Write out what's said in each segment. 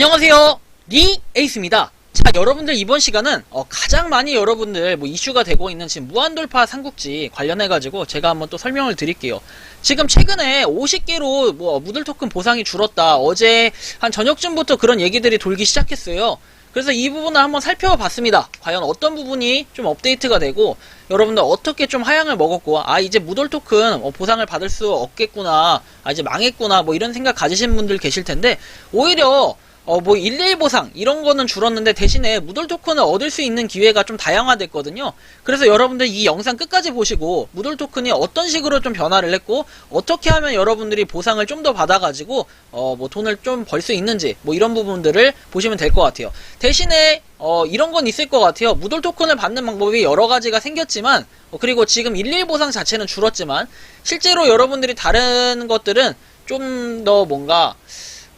안녕하세요. 리 에이스입니다. 자, 여러분들 이번 시간은 어, 가장 많이 여러분들 뭐 이슈가 되고 있는 지금 무한돌파 삼국지 관련해 가지고 제가 한번 또 설명을 드릴게요. 지금 최근에 50개로 뭐 무들 토큰 보상이 줄었다. 어제 한 저녁쯤부터 그런 얘기들이 돌기 시작했어요. 그래서 이 부분을 한번 살펴봤습니다. 과연 어떤 부분이 좀 업데이트가 되고 여러분들 어떻게 좀 하향을 먹었고 아 이제 무돌 토큰 어, 보상을 받을 수 없겠구나 아 이제 망했구나 뭐 이런 생각 가지신 분들 계실 텐데 오히려 어, 뭐, 111 보상, 이런 거는 줄었는데 대신에 무돌 토큰을 얻을 수 있는 기회가 좀 다양화됐거든요. 그래서 여러분들 이 영상 끝까지 보시고, 무돌 토큰이 어떤 식으로 좀 변화를 했고, 어떻게 하면 여러분들이 보상을 좀 더 받아가지고, 어, 뭐, 돈을 좀 벌 수 있는지, 뭐, 이런 부분들을 보시면 될 것 같아요. 대신에, 어, 이런 건 있을 것 같아요. 무돌 토큰을 받는 방법이 여러 가지가 생겼지만, 어, 그리고 지금 111 보상 자체는 줄었지만, 실제로 여러분들이 다른 것들은 좀 더 뭔가,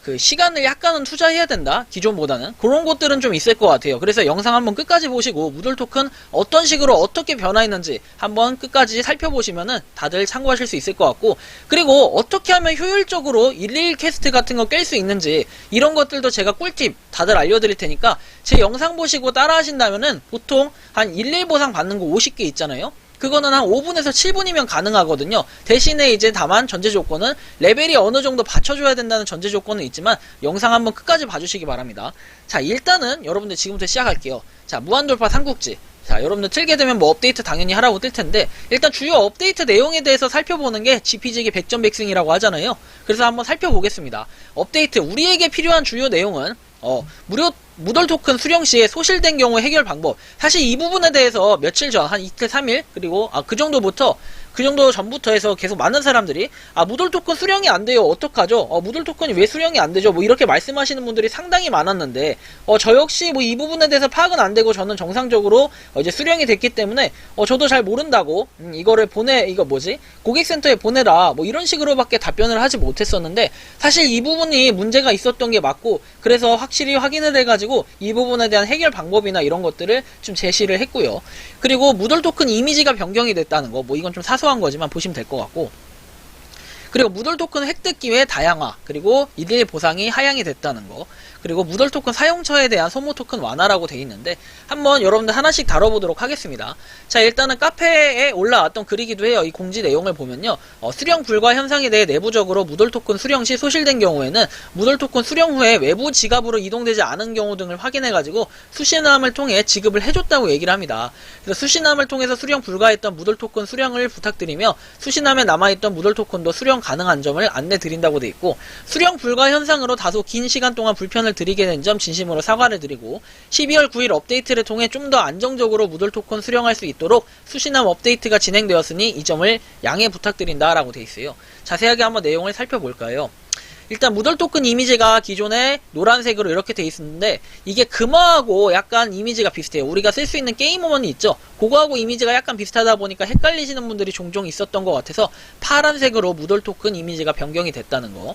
그 시간을 약간은 투자해야 된다 기존보다는. 그런 것들은 좀 있을 것 같아요. 그래서 영상 한번 끝까지 보시고 무돌 토큰 어떤 식으로 어떻게 변화했는지 한번 끝까지 살펴보시면은 다들 참고하실 수 있을 것 같고 그리고 어떻게 하면 효율적으로 111 캐스트 같은 거 깰 수 있는지 이런 것들도 제가 꿀팁 다들 알려드릴 테니까 제 영상 보시고 따라 하신다면은 보통 한 111 보상 받는 거 50개 있잖아요 그거는 한 5분에서 7분이면 가능하거든요. 대신에 이제 다만 전제 조건은 레벨이 어느 정도 받쳐줘야 된다는 전제 조건은 있지만 영상 한번 끝까지 봐주시기 바랍니다. 자 일단은 여러분들 지금부터 시작할게요. 자 무한돌파 삼국지. 자 여러분들 틀게 되면 뭐 업데이트 당연히 하라고 뜰 텐데 일단 주요 업데이트 내용에 대해서 살펴보는 게 GPG기 백전백승이라고 하잖아요. 그래서 한번 살펴보겠습니다. 업데이트 우리에게 필요한 주요 내용은 어 무료 무덜 토큰 수령 시에 소실된 경우 해결 방법. 사실 이 부분에 대해서 며칠 전, 한 이틀, 3일, 그리고, 아, 그 정도부터, 그 정도 전부터 해서 계속 많은 사람들이, 아, 무돌 토큰 수령이 안 돼요. 어떡하죠? 어, 무돌 토큰이 왜 수령이 안 되죠? 뭐 이렇게 말씀하시는 분들이 상당히 많았는데, 어, 저 역시 뭐 이 부분에 대해서 파악은 안 되고 저는 정상적으로 어, 이제 수령이 됐기 때문에, 어, 저도 잘 모른다고, 음, 이거를 보내, 이거 뭐지? 고객센터에 보내라. 뭐 이런 식으로밖에 답변을 하지 못했었는데, 사실 이 부분이 문제가 있었던 게 맞고, 그래서 확실히 확인을 해가지고, 이 부분에 대한 해결 방법이나 이런 것들을 좀 제시를 했고요. 그리고 무돌 토큰 이미지가 변경이 됐다는 거, 뭐 이건 좀 사 소한 거지만 보시면 될 것 같고. 그리고 무돌 토큰 획득 기회 다양화, 그리고 일일 보상이 하향이 됐다는 거, 그리고 무돌 토큰 사용처에 대한 소모 토큰 완화라고 돼 있는데 한번 여러분들 하나씩 다뤄보도록 하겠습니다. 자 일단은 카페에 올라왔던 글이기도 해요. 이 공지 내용을 보면요, 어, 수령 불가 현상에 대해 내부적으로 무돌 토큰 수령 시 소실된 경우에는 무돌 토큰 수령 후에 외부 지갑으로 이동되지 않은 경우 등을 확인해가지고 수신함을 통해 지급을 해줬다고 얘기를 합니다. 그래서 수신함을 통해서 수령 불가했던 무돌 토큰 수령을 부탁드리며 수신함에 남아있던 무돌 토큰도 수령 가능한 점을 안내 드린다고 돼 있고 수령 불가 현상으로 다소 긴 시간 동안 불편을 드리게 된 점 진심으로 사과를 드리고 12월 9일 업데이트를 통해 좀 더 안정적으로 무돌 토큰 수령할 수 있도록 수신함 업데이트가 진행되었으니 이 점을 양해 부탁드린다 라고 돼 있어요. 자세하게 한번 내용을 살펴볼까요? 일단 무덜 토큰 이미지가 기존에 노란색으로 이렇게 돼 있었는데 이게 금화하고 약간 이미지가 비슷해요. 우리가 쓸 수 있는 게임 어머니 있죠? 그거하고 이미지가 약간 비슷하다 보니까 헷갈리시는 분들이 종종 있었던 것 같아서 파란색으로 무덜 토큰 이미지가 변경이 됐다는 거.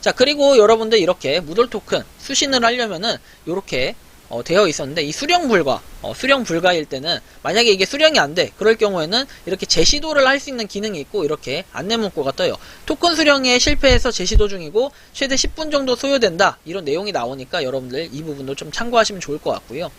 자 그리고 여러분들 이렇게 무돌 토큰 수신을 하려면은 이렇게 어, 되어 있었는데 이 수령 불가 어, 수령 불가일 때는 만약에 이게 수령이 안 돼 그럴 경우에는 이렇게 재시도를 할 수 있는 기능이 있고 이렇게 안내 문구가 떠요. 토큰 수령에 실패해서 재시도 중이고 최대 10분 정도 소요된다. 이런 내용이 나오니까 여러분들 이 부분도 좀 참고하시면 좋을 것 같고요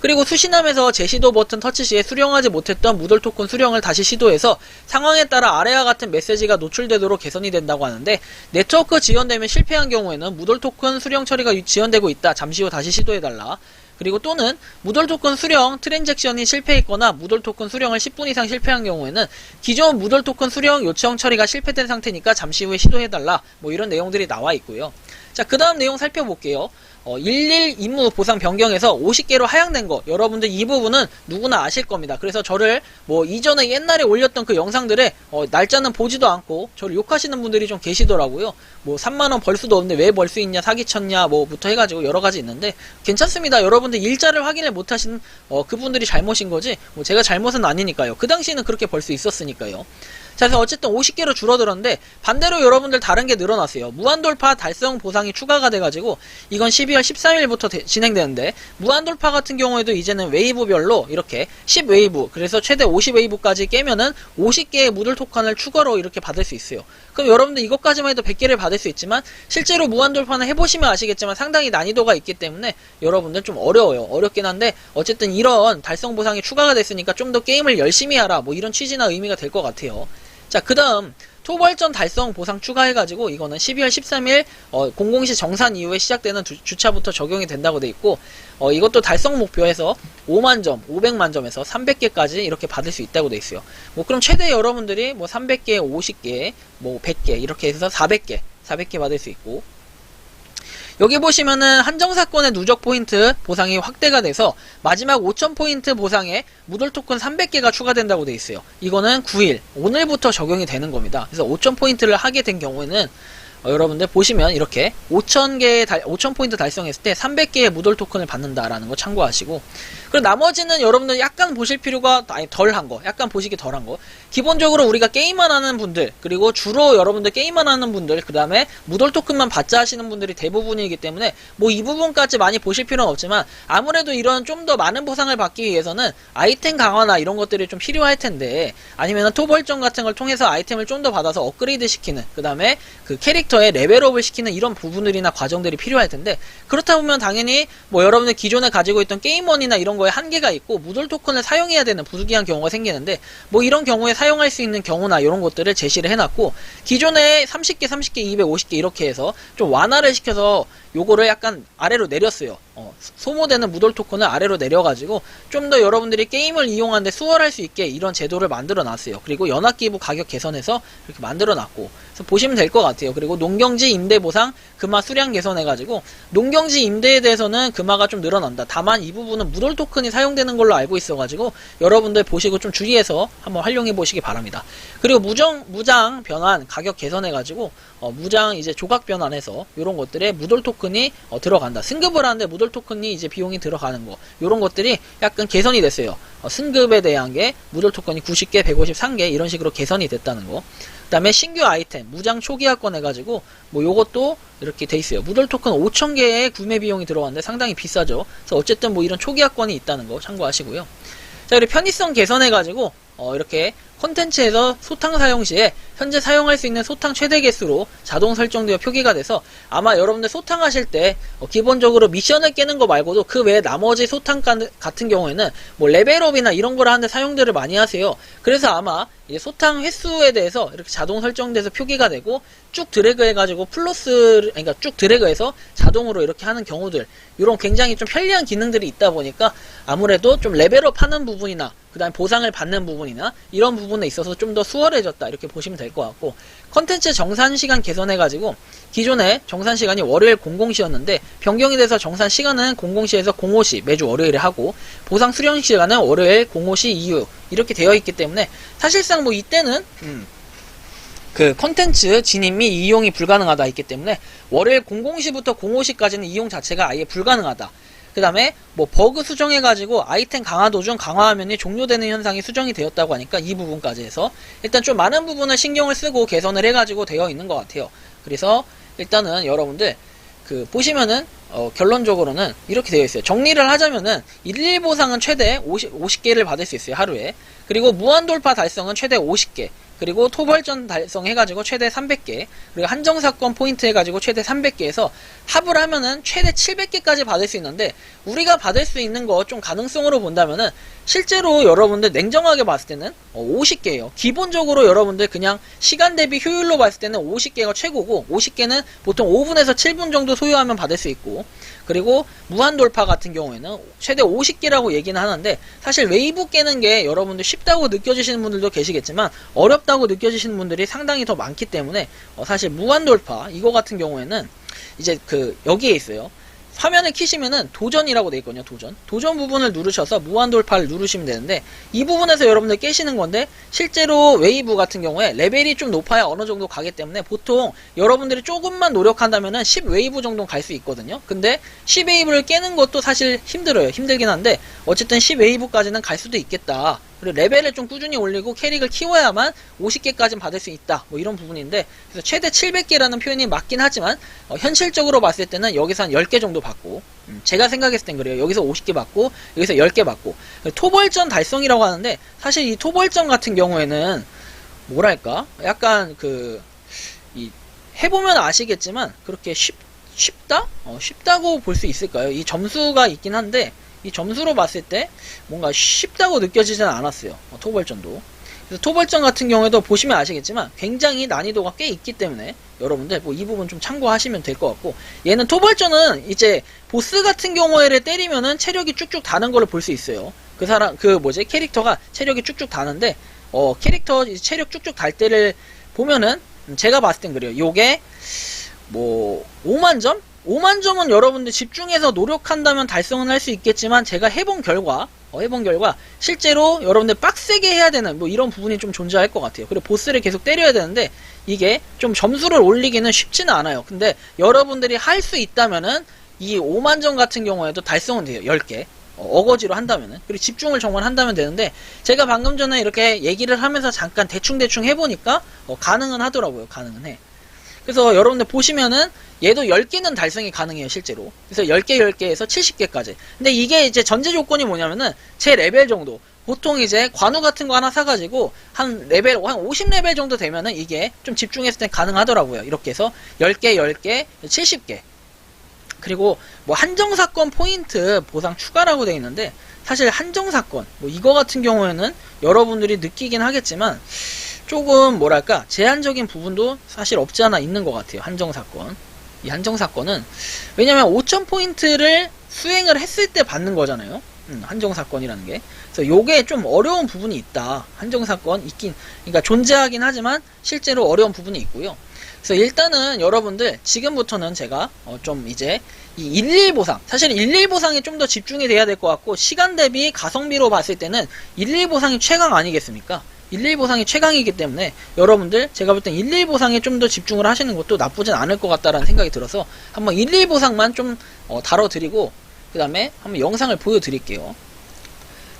그리고 수신함에서 재시도 버튼 터치 시에 수령하지 못했던 무돌 토큰 수령을 다시 시도해서 상황에 따라 아래와 같은 메시지가 노출되도록 개선이 된다고 하는데 네트워크 지연되면 실패한 경우에는 무돌 토큰 수령 처리가 지연되고 있다. 잠시 후 다시 시도해달라. 그리고 또는 무돌 토큰 수령 트랜잭션이 실패했거나 무돌 토큰 수령을 10분 이상 실패한 경우에는 기존 무돌 토큰 수령 요청 처리가 실패된 상태니까 잠시 후에 시도해달라. 뭐 이런 내용들이 나와 있고요. 자, 그 다음 내용 살펴볼게요. 어, 11 임무 보상 변경에서 50개로 하향된 거 여러분들 이 부분은 누구나 아실 겁니다. 그래서 저를 뭐 이전에 옛날에 올렸던 그 영상들에 어, 날짜는 보지도 않고 저를 욕하시는 분들이 좀 계시더라고요. 뭐 3만 원 벌 수도 없는데 왜 벌 수 있냐 사기쳤냐 뭐부터 해가지고 여러 가지 있는데 괜찮습니다. 여러분들 일자를 확인을 못하신 어, 그분들이 잘못인 거지 뭐 제가 잘못은 아니니까요. 그 당시에는 그렇게 벌 수 있었으니까요. 자, 그래서 어쨌든 50개로 줄어들었는데 반대로 여러분들 다른 게 늘어났어요. 무한돌파 달성 보상이 추가가 돼가지고 이건 12월 13일부터 대, 진행되는데 무한돌파 같은 경우에도 이제는 웨이브별로 이렇게 10웨이브 그래서 최대 50웨이브까지 깨면은 50개의 무들 토큰을 추가로 이렇게 받을 수 있어요. 그럼 여러분들 이것까지만 해도 100개를 받을 수 있지만 실제로 무한돌파는 해보시면 아시겠지만 상당히 난이도가 있기 때문에 여러분들 좀 어려워요. 어렵긴 한데 어쨌든 이런 달성 보상이 추가가 됐으니까 좀 더 게임을 열심히 하라 뭐 이런 취지나 의미가 될 것 같아요. 자, 그 다음, 토벌전 달성 보상 추가해가지고, 이거는 12월 13일, 어, 00시 정산 이후에 시작되는 두- 주차부터 적용이 된다고 돼 있고, 어, 이것도 달성 목표에서 5만 점, 500만 점에서 300개까지 이렇게 받을 수 있다고 돼 있어요. 뭐, 그럼 최대 여러분들이 뭐 300개, 50개, 뭐 100개, 이렇게 해서 400개, 400개 받을 수 있고, 여기 보시면은 한정사건의 누적 포인트 보상이 확대가 돼서 마지막 5000포인트 보상에 무돌 토큰 300개가 추가된다고 돼 있어요. 이거는 9일, 오늘부터 적용이 되는 겁니다. 그래서 5000포인트를 하게 된 경우에는 어, 여러분들 보시면 이렇게 5000개의 달, 5000포인트 달성했을 때 300개의 무돌 토큰을 받는다라는 거 참고하시고 그리고 나머지는 여러분들 약간 보실 필요가 아니 덜한 거, 약간 보시기 덜한 거. 기본적으로 우리가 게임만 하는 분들, 그리고 주로 여러분들 게임만 하는 분들, 그 다음에 무돌 토큰만 받자 하시는 분들이 대부분이기 때문에 뭐 이 부분까지 많이 보실 필요는 없지만 아무래도 이런 좀 더 많은 보상을 받기 위해서는 아이템 강화나 이런 것들이 좀 필요할 텐데 아니면 토벌전 같은 걸 통해서 아이템을 좀 더 받아서 업그레이드 시키는 그 다음에 그 캐릭터의 레벨업을 시키는 이런 부분들이나 과정들이 필요할 텐데 그렇다 보면 당연히 뭐 여러분들 기존에 가지고 있던 게임원이나 이런 거에 한계가 있고 무돌 토큰을 사용해야 되는 부득이한 경우가 생기는데 뭐 이런 경우에 사용할 수 있는 경우나 이런 것들을 제시를 해놨고 기존에 30개, 30개, 250개 이렇게 해서 좀 완화를 시켜서 요거를 약간 아래로 내렸어요. 어, 소모되는 무돌 토큰을 아래로 내려가지고 좀 더 여러분들이 게임을 이용하는데 수월할 수 있게 이런 제도를 만들어 놨어요. 그리고 연합기부 가격 개선해서 이렇게 만들어 놨고 그래서 보시면 될 것 같아요. 그리고 농경지 임대 보상 금화 수량 개선해가지고 농경지 임대에 대해서는 금화가 좀 늘어난다. 다만 이 부분은 무돌 토큰이 사용되는 걸로 알고 있어가지고 여러분들 보시고 좀 주의해서 한번 활용해 보시기 바랍니다. 그리고 무정 무장 변환 가격 개선해가지고 어, 무장 이제 조각 변환해서 이런 것들에 무돌 토큰이 어, 들어간다. 승급을 하는데 무돌 토큰이 이제 비용이 들어가는 거 이런 것들이 약간 개선이 됐어요. 어, 승급에 대한 게 무돌 토큰이 90개, 153개 이런 식으로 개선이 됐다는 거. 그다음에 신규 아이템 무장 초기화권 해가지고 뭐 요것도 이렇게 돼 있어요. 무돌 토큰 5,000개의 구매 비용이 들어갔는데 상당히 비싸죠. 그래서 어쨌든 뭐 이런 초기화권이 있다는 거 참고하시고요. 자, 그리고 편의성 개선해가지고, 어, 이렇게 콘텐츠에서 소탕 사용 시에 현재 사용할 수 있는 소탕 최대 개수로 자동 설정되어 표기가 돼서 아마 여러분들 소탕 하실 때 어, 기본적으로 미션을 깨는 거 말고도 그 외에 나머지 소탕 가- 같은 경우에는 뭐 레벨업이나 이런 걸 하는데 사용들을 많이 하세요. 그래서 아마 소탕 횟수에 대해서 이렇게 자동 설정돼서 표기가 되고 쭉 드래그 해가지고 플러스 그러니까 쭉 드래그해서 자동으로 이렇게 하는 경우들 이런 굉장히 좀 편리한 기능들이 있다 보니까 아무래도 좀 레벨업 하는 부분이나 그 다음에 보상을 받는 부분이나 이런 부분에 있어서 좀 더 수월해졌다 이렇게 보시면 될 것 같고 컨텐츠 정산 시간 개선해가지고 기존에 정산 시간이 월요일 00시였는데 변경이 돼서 정산 시간은 00시에서 05시 매주 월요일에 하고 보상 수령 시간은 월요일 05시 이후 이렇게 되어 있기 때문에 사실상 뭐 이때는 음, 그 컨텐츠 진입 및 이용이 불가능하다 했기 때문에 월요일 00시부터 05시까지는 이용 자체가 아예 불가능하다. 그 다음에 뭐 버그 수정해가지고 아이템 강화 도중 강화 화면이 종료되는 현상이 수정이 되었다고 하니까 이 부분까지 해서 일단 좀 많은 부분을 신경을 쓰고 개선을 해가지고 되어 있는 것 같아요. 그래서 일단은 여러분들 그 보시면은 어, 결론적으로는 이렇게 되어 있어요. 정리를 하자면은 일일 보상은 최대 50, 50개를 받을 수 있어요 하루에. 그리고 무한 돌파 달성은 최대 50개. 그리고 토벌전 달성 해가지고 최대 300개. 그리고 한정사건 포인트 해가지고 최대 300개에서 합을 하면은 최대 700개까지 받을 수 있는데 우리가 받을 수 있는 거 좀 가능성으로 본다면은 실제로 여러분들 냉정하게 봤을 때는 50개예요. 기본적으로 여러분들 그냥 시간 대비 효율로 봤을 때는 50개가 최고고 50개는 보통 5분에서 7분 정도 소요하면 받을 수 있고 그리고 무한 돌파 같은 경우에는 최대 50개라고 얘기는 하는데 사실 웨이브 깨는 게 여러분들 쉽다고 느껴지시는 분들도 계시겠지만 어렵다고 느껴지시는 분들이 상당히 더 많기 때문에 어, 사실 무한 돌파 이거 같은 경우에는 이제 그 여기에 있어요. 화면을 키시면은 도전이라고 돼 있거든요. 도전. 도전 부분을 누르셔서 무한 돌파를 누르시면 되는데 이 부분에서 여러분들 깨시는 건데 실제로 웨이브 같은 경우에 레벨이 좀 높아야 어느 정도 가기 때문에 보통 여러분들이 조금만 노력한다면은 10 웨이브 정도 갈수 있거든요. 근데 10 웨이브를 깨는 것도 사실 힘들어요. 힘들긴 한데 어쨌든 10 웨이브까지는 갈 수도 있겠다. 그리고 레벨을 좀 꾸준히 올리고 캐릭을 키워야만 50개까지는 받을 수 있다. 뭐 이런 부분인데 그래서 최대 700개라는 표현이 맞긴 하지만 어, 현실적으로 봤을 때는 여기서 한 10개 정도 받고 음, 제가 생각했을 땐 그래요. 여기서 50개 받고 여기서 10개 받고 토벌전 달성이라고 하는데 사실 이 토벌전 같은 경우에는 뭐랄까 약간 그 이 해보면 아시겠지만 그렇게 쉽 쉽다? 어, 쉽다고 볼 수 있을까요? 이 점수가 있긴 한데 이 점수로 봤을 때 뭔가 쉽다고 느껴지지는 않았어요. 어, 토벌전도. 그래서 토벌전 같은 경우에도 보시면 아시겠지만 굉장히 난이도가 꽤 있기 때문에 여러분들 뭐 이 부분 좀 참고하시면 될 것 같고 얘는 토벌전은 이제 보스 같은 경우에를 때리면은 체력이 쭉쭉 다는 걸로 볼 수 있어요. 그 사람 그 뭐지 캐릭터가 체력이 쭉쭉 다는데 어 캐릭터 체력 쭉쭉 달 때를 보면은 음, 제가 봤을 땐 그래요. 요게 뭐 5만 점? 5만 점은 여러분들 집중해서 노력한다면 달성은 할 수 있겠지만 제가 해본 결과 어, 해본 결과 실제로 여러분들 빡세게 해야 되는 뭐 이런 부분이 좀 존재할 것 같아요. 그리고 보스를 계속 때려야 되는데 이게 좀 점수를 올리기는 쉽지는 않아요. 근데 여러분들이 할 수 있다면은 이 5만 점 같은 경우에도 달성은 돼요. 10개. 어, 어거지로 한다면은 그리고 집중을 정말 한다면 되는데 제가 방금 전에 이렇게 얘기를 하면서 잠깐 대충대충 해보니까 어, 가능은 하더라고요 가능은 해 그래서 여러분들 보시면은 얘도 10개는 달성이 가능해요 실제로. 그래서 10개 10개에서 70개까지. 근데 이게 이제 전제 조건이 뭐냐면은 제 레벨 정도. 보통 이제 관우 같은 거 하나 사가지고 한 레벨 한 50레벨 정도 되면은 이게 좀 집중했을 때 가능하더라고요. 이렇게 해서 10개 10개 70개. 그리고 뭐 한정사건 포인트 보상 추가라고 되어 있는데 사실 한정사건 뭐 이거 같은 경우에는 여러분들이 느끼긴 하겠지만 조금 뭐랄까 제한적인 부분도 사실 없지 않아 있는 것 같아요 한정사건 이 한정 사건은 왜냐면 5000포인트를 수행을 했을 때 받는 거잖아요. 음, 한정 사건이라는 게. 그래서 요게 좀 어려운 부분이 있다. 한정 사건 있긴 그러니까 존재하긴 하지만 실제로 어려운 부분이 있고요. 그래서 일단은 여러분들 지금부터는 제가 어, 좀 이제 이 일일 보상 사실 일일 보상에 좀 더 집중이 돼야 될 것 같고 시간 대비 가성비로 봤을 때는 일일 보상이 최강 아니겠습니까? 일일 보상이 최강이기 때문에 여러분들 제가 볼땐 일일 보상에 좀 더 집중을 하시는 것도 나쁘진 않을 것 같다라는 생각이 들어서 한번 일일 보상만 좀 어, 다뤄드리고 그 다음에 한번 영상을 보여드릴게요.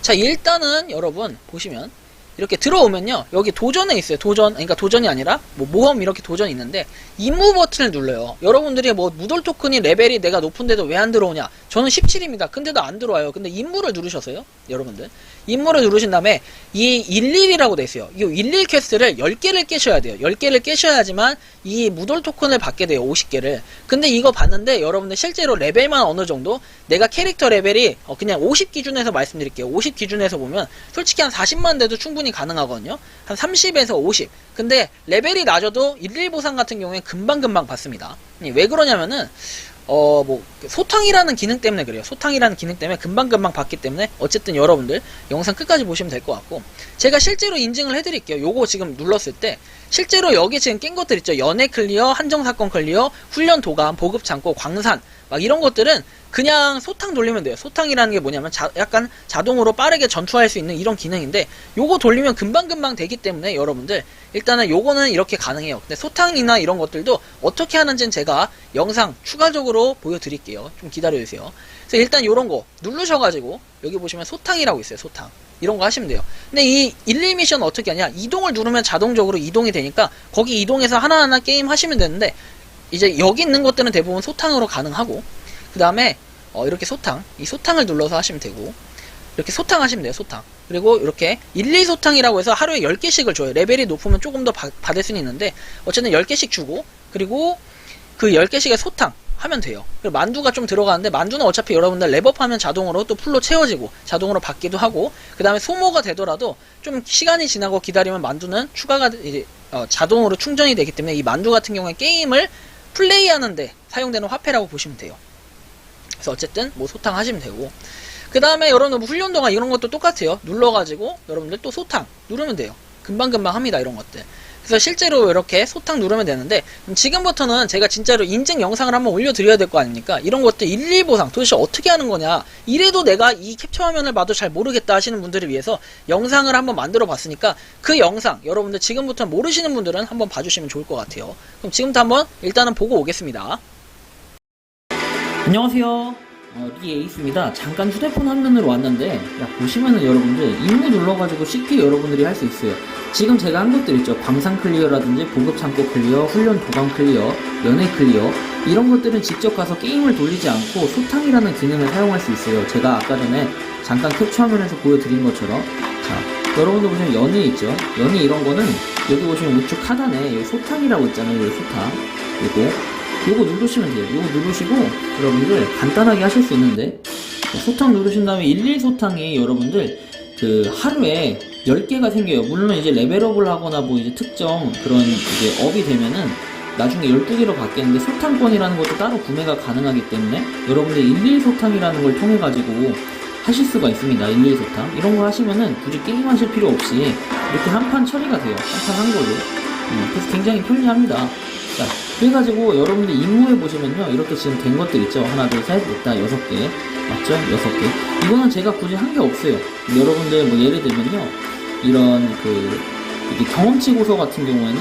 자 일단은 여러분 보시면 이렇게 들어오면요. 여기 도전에 있어요. 도전. 그러니까 도전이 아니라 뭐 모험 이렇게 도전이 있는데 임무 버튼을 눌러요. 여러분들이 뭐 무돌 토큰이 레벨이 내가 높은데도 왜 안 들어오냐? 저는 17입니다. 근데도 안 들어와요. 근데 임무를 누르셔서요? 여러분들. 임무를 누르신 다음에 이 11이라고 돼 있어요. 이 11 퀘스트를 10개를 깨셔야 돼요. 10개를 깨셔야지만 이 무돌 토큰을 받게 돼요. 50개를. 근데 이거 봤는데 여러분들 실제로 레벨만 어느 정도? 내가 캐릭터 레벨이 어, 그냥 50 기준에서 말씀드릴게요. 50 기준에서 보면 솔직히 한 40만 돼도 충분히 가능하거든요 한 30에서 50 근데 레벨이 낮아도 11 보상 같은 경우에 금방금방 받습니다 이왜 그러냐면은 어, 뭐, 소탕이라는 기능 때문에 그래요. 소탕이라는 기능 때문에 금방금방 받기 때문에 어쨌든 여러분들 영상 끝까지 보시면 될 것 같고 제가 실제로 인증을 해드릴게요. 요거 지금 눌렀을 때 실제로 여기 지금 낀 것들 있죠. 연애 클리어, 한정사건 클리어, 훈련 도감, 보급 창고, 광산 막 이런 것들은 그냥 소탕 돌리면 돼요. 소탕이라는 게 뭐냐면 자- 약간 자동으로 빠르게 전투할 수 있는 이런 기능인데 요거 돌리면 금방금방 되기 때문에 여러분들 일단은 요거는 이렇게 가능해요. 근데 소탕이나 이런 것들도 어떻게 하는지는 제가 영상 추가적으로 보여드릴게요. 좀 기다려주세요. 그래서 일단 요런 거 누르셔가지고 여기 보시면 소탕이라고 있어요. 소탕. 이런 거 하시면 돼요. 근데 이11 미션 어떻게 하냐? 이동을 누르면 자동적으로 이동이 되니까 거기 이동해서 하나하나 게임 하시면 되는데 이제 여기 있는 것들은 대부분 소탕으로 가능하고 그 다음에 어, 이렇게 소탕 이 소탕을 눌러서 하시면 되고 이렇게 소탕 하시면 돼요 소탕. 그리고 이렇게 1, 2 소탕이라고 해서 하루에 10개씩을 줘요. 레벨이 높으면 조금 더 받- 받을 수는 있는데 어쨌든 10개씩 주고 그리고 그 10개씩의 소탕 하면 돼요. 그리고 만두가 좀 들어가는데 만두는 어차피 여러분들 랩업하면 자동으로 또 풀로 채워지고 자동으로 받기도 하고 그 다음에 소모가 되더라도 좀 시간이 지나고 기다리면 만두는 추가가 이제 어, 자동으로 충전이 되기 때문에 이 만두 같은 경우에 게임을 플레이하는데 사용되는 화폐라고 보시면 돼요 그래서 어쨌든 뭐 소탕 하시면 되고. 그 다음에 여러분들 뭐 훈련 동안 이런 것도 똑같아요. 눌러가지고 여러분들 또 소탕 누르면 돼요. 금방금방 합니다 이런 것들. 그래서 실제로 이렇게 소탕 누르면 되는데 지금부터는 제가 진짜로 인증 영상을 한번 올려드려야 될 거 아닙니까? 이런 것들 1, 2 보상. 도대체 어떻게 하는 거냐? 이래도 내가 이 캡처 화면을 봐도 잘 모르겠다 하시는 분들을 위해서 영상을 한번 만들어 봤으니까 그 영상 여러분들 지금부터 모르시는 분들은 한번 봐주시면 좋을 것 같아요. 그럼 지금부터 한번 일단은 보고 오겠습니다 안녕하세요. 어, 리에이스입니다. 잠깐 휴대폰 화면으로 왔는데, 야, 보시면은 여러분들, 임무 눌러가지고 쉽게 여러분들이 할 수 있어요. 지금 제가 한 것들 있죠. 광산 클리어라든지 보급 창고 클리어, 훈련 도감 클리어, 연애 클리어, 이런 것들은 직접 가서 게임을 돌리지 않고 소탕이라는 기능을 사용할 수 있어요. 제가 아까 전에 잠깐 캡처 화면에서 보여드린 것처럼. 자, 여러분들 보시면 연애 있죠. 연애 이런 거는 여기 보시면 우측 하단에 소탕이라고 있잖아요. 소탕. 요거. 요거 누르시면 돼요. 요거 누르시고 여러분들 간단하게 하실 수 있는데 소탕 누르신 다음에 11 소탕이 여러분들 그 하루에 10개가 생겨요. 물론 이제 레벨업을 하거나 뭐 이제 특정 그런 이제 업이 되면은 나중에 12개로 바뀌는데 소탕권이라는 것도 따로 구매가 가능하기 때문에 여러분들 11 소탕이라는 걸 통해 가지고 하실 수가 있습니다. 11 소탕. 이런 거 하시면은 굳이 게임 하실 필요 없이 이렇게 한 판 처리가 돼요. 한 판 한 걸로. 음, 그래서 굉장히 편리합니다. 자, 그래가지고 여러분들 임무에 보시면요. 이렇게 지금 된 것들 있죠. 하나, 둘, 셋, 넷, 다 여섯 개. 맞죠? 여섯 개. 이거는 제가 굳이 한 게 없어요. 여러분들 뭐 예를 들면요. 이런 그, 경험치 고서 같은 경우에는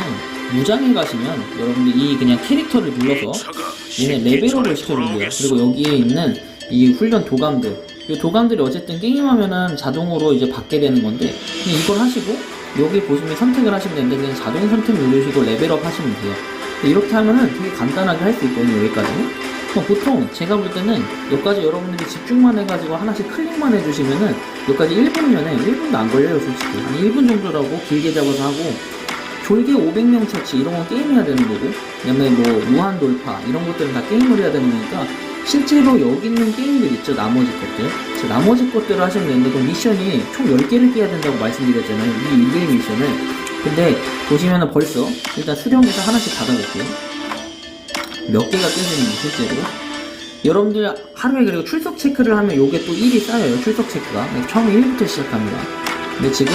무장에 가시면 여러분들 이 그냥 캐릭터를 눌러서 얘네 레벨업을 시켜준대요. 그리고 여기에 있는 이 훈련 도감들. 이 도감들이 어쨌든 게임하면은 자동으로 이제 받게 되는 건데, 그냥 이걸 하시고, 여기 보시면 선택을 하시면 되는데, 그냥 자동 선택 누르시고 레벨업 하시면 돼요. 이렇게 하면은 되게 간단하게 할 수 있거든요, 여기까지는. 그럼 보통 제가 볼 때는 여기까지 여러분들이 집중만 해가지고 하나씩 클릭만 해주시면은 여기까지 1분이면은 1분도 안 걸려요, 솔직히. 한 1분 정도라고 길게 잡아서 하고, 졸개 500명 처치 이런 건 게임해야 되는 거고 그다음에 뭐 무한 돌파 이런 것들은 다 게임을 해야 되는 거니까 실제로 여기 있는 게임들 있죠 나머지 것들 저 나머지 것들을 하시면 되는데 그 미션이 총 10개를 깨야 된다고 말씀드렸잖아요 이 1개 미션을 근데 보시면은 벌써 일단 수령해서 하나씩 받아볼게요 몇 개가 깨지는지 실제로 여러분들 하루에 그리고 출석 체크를 하면 요게 또 1이 쌓여요 출석 체크가 처음에 1부터 시작합니다 근데 지금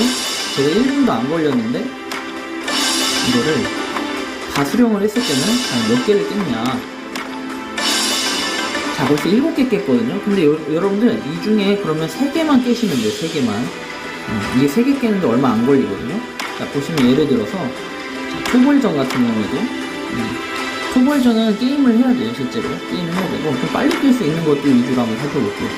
제가 1분도 안 걸렸는데 이거를 다 수령을 했을 때는 몇 개를 깼냐. 자, 벌써 7개 깼거든요. 근데 여, 여러분들 이 중에 그러면 3개만 깨시면 돼요. 3개만. 음, 이게 3개 깨는데 얼마 안 걸리거든요. 자, 보시면 예를 들어서 자, 토벌전 같은 경우에도 음, 토벌전은 게임을 해야 돼요. 실제로. 게임을 해야 되고 좀 빨리 깰수 있는 것도 위주로 한번 살펴볼게요.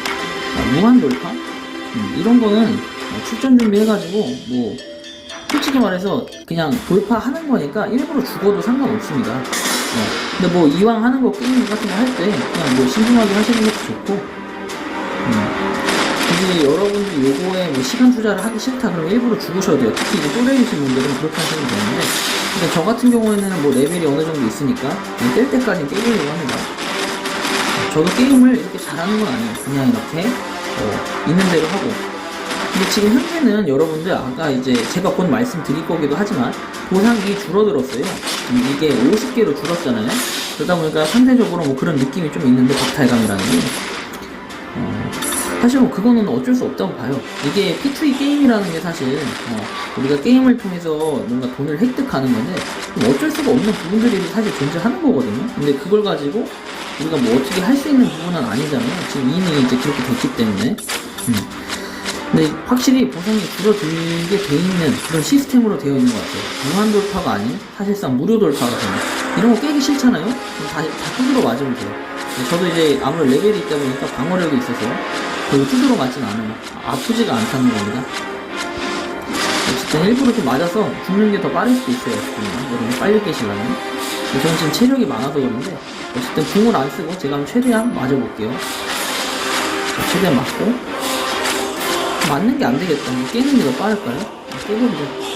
자, 무한 돌파? 음, 이런 거는 어, 출전 준비해가지고 뭐 솔직히 말해서 그냥 돌파하는 거니까 일부러 죽어도 상관없습니다. 어, 근데 뭐 이왕 하는 거 게임 같은 거 할 때 그냥 뭐 신중하게 하시는 것도 좋고 음. 굳이 여러분들이 요거에 뭐 시간 투자를 하기 싫다 그러면 일부러 죽으셔도 돼요. 특히 이제 또래이신 분들은 그렇게 하시면 되는데 근데 저 같은 경우에는 뭐 레벨이 어느 정도 있으니까 깰 때까지 깨보려고 합니다. 저도 게임을 이렇게 잘하는 건 아니에요. 그냥 이렇게 어, 있는 대로 하고 근데 지금 현재는 여러분들 아까 이제 제가 곧 말씀드릴 거기도 하지만 보상이 줄어들었어요. 음, 이게 50개로 줄었잖아요. 그러다 보니까 상대적으로 뭐 그런 느낌이 좀 있는데 박탈감이라는 게 어, 사실 뭐 그거는 어쩔 수 없다고 봐요. 이게 P2E 게임이라는 게 사실 어, 우리가 게임을 통해서 뭔가 돈을 획득하는 건데 좀 어쩔 수가 없는 부분들이 사실 존재하는 거거든요. 근데 그걸 가지고 우리가 뭐 어떻게 할 수 있는 부분은 아니잖아요. 지금 이미 이제 그렇게 됐기 때문에. 음. 근데 확실히 보상이 줄어들게 돼 있는 그런 시스템으로 되어 있는 것 같아요. 무한 돌파가 아닌 사실상 무료 돌파가 되는 이런 거 깨기 싫잖아요? 그럼 다, 다 두드러 맞으면 돼요. 저도 이제 아무래도 레벨이 있다 보니까 방어력이 있어서 별로 두드러 맞진 않아요. 아프지가 않다는 겁니다. 어쨌든 일부러 좀 맞아서 죽는 게 더 빠를 수도 있어요. 여러분 빨리 깨시려면. 저는 지금 체력이 많아서 그런데 어쨌든 궁을 안 쓰고 제가 최대한 맞아볼게요. 자, 최대한 맞고 맞는 게 안 되겠다. 깨는 게 더 빠를까요? 깨버리자.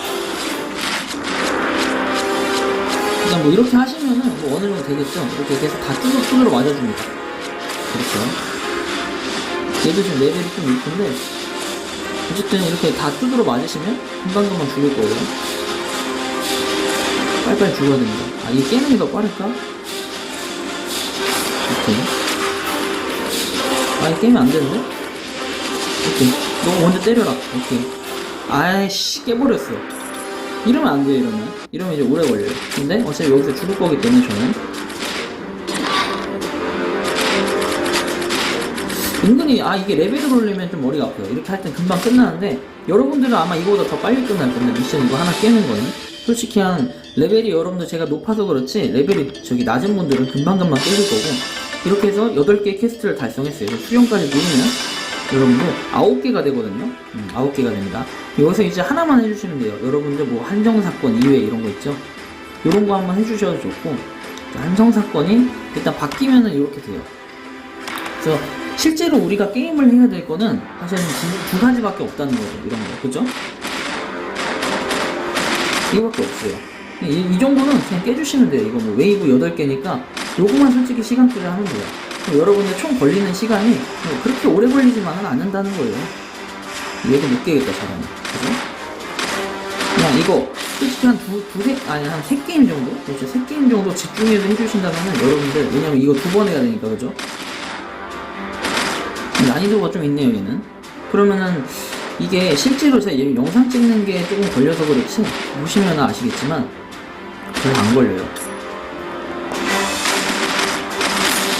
그냥 뭐 이렇게 하시면은 뭐 어느 정도 되겠죠? 이렇게 계속 다 뚜드러 뚜드러 맞아줍니다. 그렇죠. 얘도 지금 레벨이 좀 높은데, 어쨌든 이렇게 다 뚜드러 맞으시면 금방금방 죽을 거예요. 빨리빨리 죽어야 됩니다. 아, 이게 깨는 게 더 빠를까? 오케이. 아, 이게 깨면 안 되는데? 오케이. 너 먼저 때려라. 오케이. 아이씨, 깨버렸어. 이러면 안 돼요, 이러면. 이러면 이제 오래 걸려요. 근데 어차피 여기서 죽을 거기 때문에 저는. 은근히, 아, 이게 레벨을 올리면 좀 머리가 아파요. 이렇게 할 땐 금방 끝나는데, 여러분들은 아마 이거보다 더 빨리 끝날 겁니다. 미션 이거 하나 깨는 거는. 솔직히 한, 레벨이 여러분들 제가 높아서 그렇지, 레벨이 저기 낮은 분들은 금방금방 깨질 거고, 이렇게 해서 8개 퀘스트를 달성했어요. 수령까지 누르면, 여러분들 9개가 되거든요. 음, 9개가 됩니다. 여기서 이제 하나만 해주시면 돼요. 여러분들 뭐 한정사건 이외 이런 거 있죠. 이런 거 한번 해주셔도 좋고 한정사건이 일단 바뀌면은 이렇게 돼요. 그래서 실제로 우리가 게임을 해야 될 거는 사실은 두, 두 가지밖에 없다는 거죠. 이런 거. 그죠? 이거밖에 없어요. 이, 이 정도는 그냥 깨주시면 돼요. 이거 뭐 웨이브 8개니까 요거만 솔직히 시간 투자하면 돼요. 여러분들 총 걸리는 시간이 뭐 그렇게 오래 걸리지만은 않는다는 거예요. 얘도 못 깨겠다, 잘하면. 그죠? 그냥 이거 솔직히 한 두, 두 세, 아니 한 세 게임 정도? 그렇죠. 세 게임 정도 집중해서 해주신다면은 여러분들, 왜냐면 이거 두 번 해야 되니까, 그죠? 난이도가 좀 있네요, 얘는. 그러면은 이게 실제로 제가 얘 영상 찍는 게 조금 걸려서 그렇지 보시면 아시겠지만 별로 안 걸려요.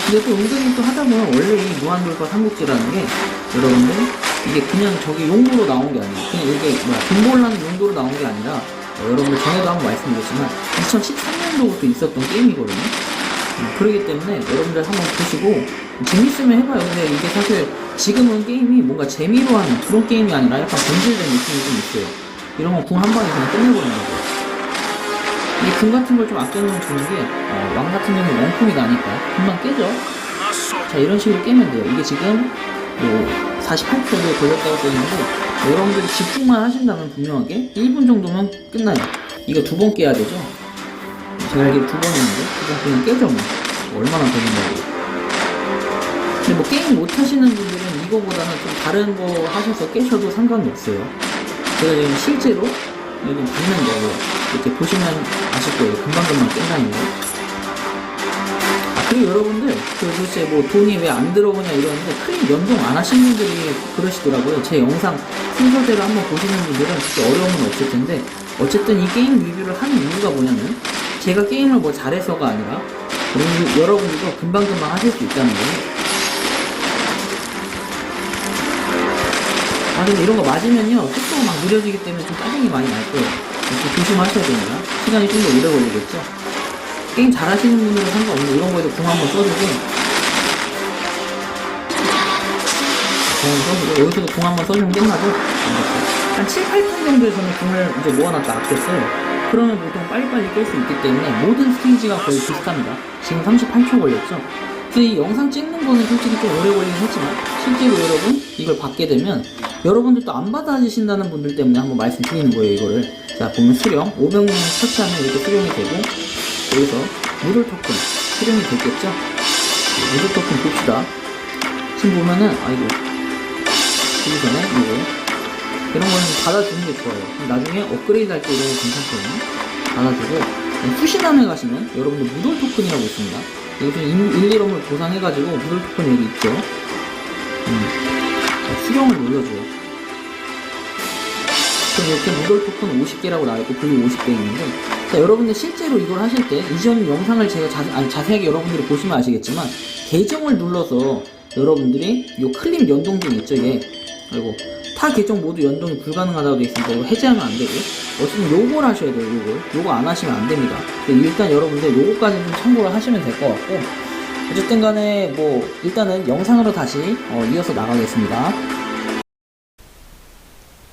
근데 또 은근히 또 하다 보면 원래 이 무한돌파 삼국지라는 게 여러분들 이게 그냥 저기 용도로 나온 게 아니에요. 그냥 이게 뭐야 돈벌라는 용도로 나온 게 아니라 어, 여러분들 전에도 한번 말씀드렸지만 2013년도부터 있었던 게임이거든요. 음, 그러기 때문에 여러분들 한번 보시고 재밌으면 해봐요. 근데 이게 사실 지금은 게임이 뭔가 재미로 하는 그런 게임이 아니라 약간 본질된 느낌이 좀 있어요. 이런 거 궁 한 방에 그냥 끝내버리는 거죠. 이금 같은 걸 좀 아껴놓으면 좋은 게, 어, 왕 같은 경우는 원콤이 나니까 금방 깨져. 자, 이런 식으로 깨면 돼요. 이게 지금 뭐 48초도 걸렸다고 써있는데, 여러분들이 집중만 하신다면 분명하게 1분 정도면 끝나요. 이거 두 번 깨야 되죠? 제가 알기로 두 번이었는데, 두번 그냥 깨져 뭐. 얼마나 걸린다고. 뭐 게임 못 하시는 분들은 이거보다는 좀 다른 거 하셔서 깨셔도 상관이 없어요. 제가 지금 실제로 여기 받는 거 이렇게 보시면 아실 거예요. 금방금방 깬다는 거. 아, 그리고 여러분들, 그 도대체 뭐 돈이 왜 안 들어오냐 이러는데 크림 연동 안 하신 분들이 그러시더라고요. 제 영상 순서대로 한번 보시는 분들은 그렇게 어려움은 없을 텐데 어쨌든 이 게임 리뷰를 하는 이유가 뭐냐면 제가 게임을 뭐 잘해서가 아니라 여러분- 여러분들도 금방금방 하실 수 있다는 거예요. 아 근데 이런 거 맞으면요 속도가 막 느려지기 때문에 좀 짜증이 많이 날 거예요 이렇게 조심하셔야 됩니다. 시간이 좀 더 오래 걸리겠죠? 게임 잘하시는 분들은 상관없는데 이런 거에도 공 한번 써주고. 공 써주고. 여기서도 공 한번 써주면 끝나고. 한 7, 8턴 정도에 저는 공을 이제 모아놨다 아꼈어요. 그러면 보통 빨리빨리 깰 수 있기 때문에 모든 스테이지가 거의 비슷합니다. 지금 38초 걸렸죠? 그래서 이 영상 찍는 거는 솔직히 좀 오래 걸리긴 했지만 실제로 여러분 이걸 받게 되면 여러분들도 안 받아주신다는 분들 때문에 한번 말씀드리는 거예요 이거를 자 보면 수령 500명 터치하면 이렇게 수령이 되고 여기서 무돌 토큰 수령이 됐겠죠 네, 무돌 토큰 봅시다 지금 보면은 아이고 보기 전에 이거 이런 거는 받아주는 게 좋아요 나중에 업그레이드 할 때도 괜찮거든요 받아주고 수신함에 가시면 여러분들 무돌 토큰이라고 있습니다 여기서 1, 2럼을 보상해가지고 무돌 토큰 여기 있죠 음. 자, 수령을 눌러줘요. 그럼 이렇게 무돌 토큰 50개라고 나와있고 분류 50개 있는데 자 여러분들 실제로 이걸 하실 때 이전 영상을 제가 자, 아니, 자세하게 여러분들이 보시면 아시겠지만 계정을 눌러서 여러분들이 요 클립 연동등 있죠 얘 그리고 타 계정 모두 연동이 불가능하다고 되어 있으니까 이거 해제하면 안 되고 어쨌든 요걸 하셔야 돼요 요걸. 요거 안 하시면 안 됩니다. 근데 일단 여러분들 요거까지 좀 참고를 하시면 될 것 같고 어쨌든 간에 뭐 일단은 영상으로 다시 어, 이어서 나가겠습니다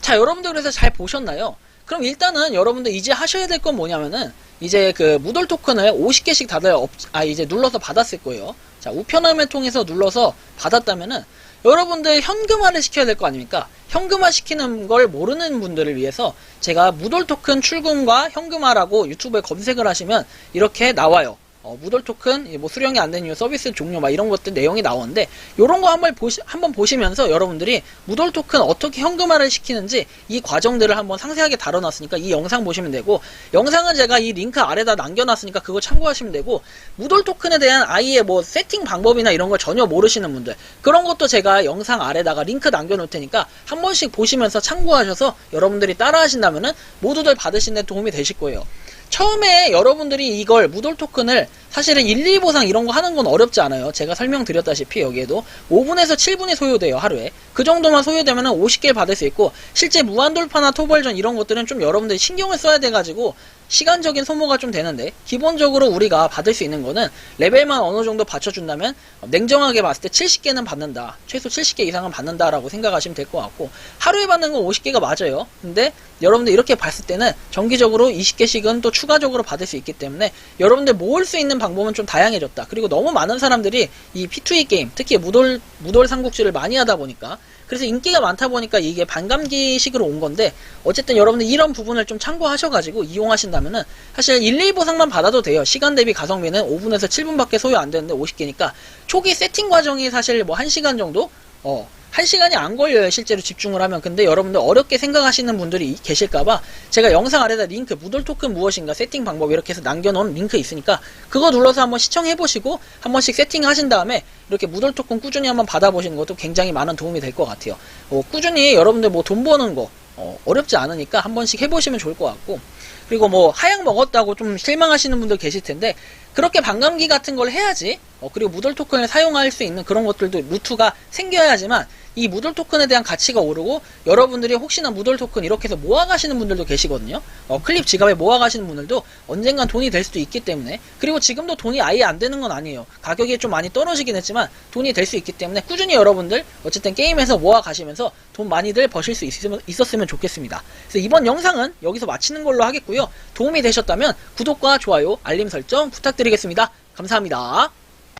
자, 여러분들 그래서 잘 보셨나요? 그럼 일단은 여러분들 이제 하셔야 될 건 뭐냐면은 이제 그 무돌 토큰을 50개씩 다들 업, 아 이제 눌러서 받았을 거예요. 자, 우편함을 통해서 눌러서 받았다면은 여러분들 현금화를 시켜야 될 거 아닙니까? 현금화 시키는 걸 모르는 분들을 위해서 제가 무돌 토큰 출금과 현금화라고 유튜브에 검색을 하시면 이렇게 나와요. 어, 무돌 토큰, 뭐 수령이 안 된 이유, 서비스 종료, 막 이런 것들 내용이 나오는데, 요런 거 한번 보시, 한번 보시면서 여러분들이 무돌 토큰 어떻게 현금화를 시키는지 이 과정들을 한번 상세하게 다뤄놨으니까 이 영상 보시면 되고, 영상은 제가 이 링크 아래다 남겨놨으니까 그거 참고하시면 되고, 무돌 토큰에 대한 아이의 뭐 세팅 방법이나 이런 걸 전혀 모르시는 분들, 그런 것도 제가 영상 아래다가 링크 남겨놓을 테니까 한 번씩 보시면서 참고하셔서 여러분들이 따라 하신다면은 모두들 받으시는 데 도움이 되실 거예요. 처음에 여러분들이 이걸 무돌 토큰을 사실은 1, 2 보상 이런 거 하는 건 어렵지 않아요. 제가 설명드렸다시피 여기에도 5분에서 7분이 소요돼요, 하루에. 그 정도만 소요되면 50개를 받을 수 있고 실제 무한돌파나 토벌전 이런 것들은 좀 여러분들이 신경을 써야 돼가지고 시간적인 소모가 좀 되는데 기본적으로 우리가 받을 수 있는 거는 레벨만 어느 정도 받쳐준다면 냉정하게 봤을 때 70개는 받는다. 최소 70개 이상은 받는다라고 생각하시면 될 것 같고 하루에 받는 건 50개가 맞아요. 근데 여러분들 이렇게 봤을 때는 정기적으로 20개씩은 또 추가적으로 받을 수 있기 때문에 여러분들 모을 수 있는 방법은 좀 다양해졌다. 그리고 너무 많은 사람들이 이 P2E 게임, 특히 무돌 무돌 삼국지를 많이 하다 보니까 그래서 인기가 많다 보니까 이게 반감기식으로 온 건데 어쨌든 여러분들 이런 부분을 좀 참고하셔가지고 이용하신다면은 사실 1, 2 보상만 받아도 돼요. 시간 대비 가성비는 5분에서 7분밖에 소요 안 되는데 50개니까 초기 세팅 과정이 사실 뭐 1시간 정도 어, 한 시간이 안 걸려요, 실제로 집중을 하면. 근데 여러분들 어렵게 생각하시는 분들이 이- 계실까봐 제가 영상 아래다 링크, 무돌 토큰 무엇인가 세팅 방법 이렇게 해서 남겨놓은 링크 있으니까 그거 눌러서 한번 시청해보시고 한 번씩 세팅하신 다음에 이렇게 무돌 토큰 꾸준히 한번 받아보시는 것도 굉장히 많은 도움이 될 것 같아요. 어, 꾸준히 여러분들 뭐 돈 버는 거 어, 어렵지 않으니까 한 번씩 해보시면 좋을 것 같고 그리고 뭐 하향 먹었다고 좀 실망하시는 분들 계실 텐데 그렇게 반감기 같은 걸 해야지 어, 그리고 무돌 토큰을 사용할 수 있는 그런 것들도 루트가 생겨야지만 이 무돌 토큰에 대한 가치가 오르고 여러분들이 혹시나 무돌 토큰 이렇게 해서 모아가시는 분들도 계시거든요. 어, 클립 지갑에 모아가시는 분들도 언젠간 돈이 될 수도 있기 때문에. 그리고 지금도 돈이 아예 안 되는 건 아니에요. 가격이 좀 많이 떨어지긴 했지만 돈이 될 수 있기 때문에 꾸준히 여러분들 어쨌든 게임에서 모아가시면서 돈 많이들 버실 수 있으면, 있었으면 좋겠습니다. 그래서 이번 영상은 여기서 마치는 걸로 하겠고요. 도움이 되셨다면 구독과 좋아요 알림 설정 부탁드리겠습니다. 감사합니다